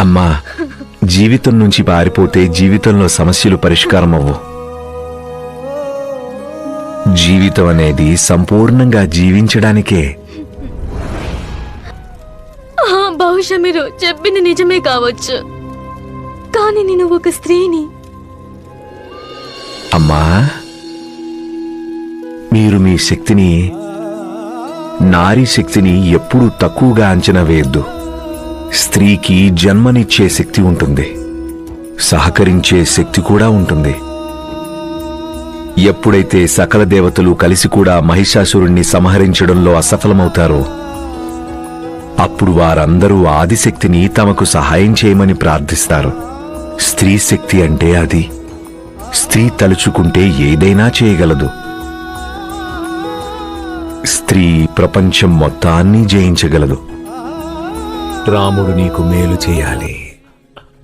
అమ్మా జీవితం నుంచి పారిపోతే జీవితంలో సమస్యలు పరిష్కారం అవ్వు జీవితం అనేది సంపూర్ణంగా జీవించడానికే. బహుశా మీరు చెప్పింది నిజమే కావచ్చు. కానీ నేను ఒక స్త్రీని. అమ్మా మీరు మీ శక్తిని నారీ శక్తిని ఎప్పుడూ తక్కువగా అంచనా వేయద్దు. స్త్రీకి జన్మనిచ్చే శక్తి ఉంటుంది. సహకరించే శక్తి కూడా ఉంటుంది. ఎప్పుడైతే సకల దేవతలు కలిసి కూడా మహిషాసురుణ్ణి సంహరించడంలో అసఫలమవుతారో అప్పుడు వారందరూ ఆదిశక్తిని తమకు సహాయం చేయమని ప్రార్థిస్తారు. స్త్రీ శక్తి అంటే అది. స్త్రీ తలుచుకుంటే ఏదైనా చేయగలదు. స్త్రీ ప్రపంచం మొత్తాన్ని జయించగలదు. రాముడు నీకు మేలు చేయాలి.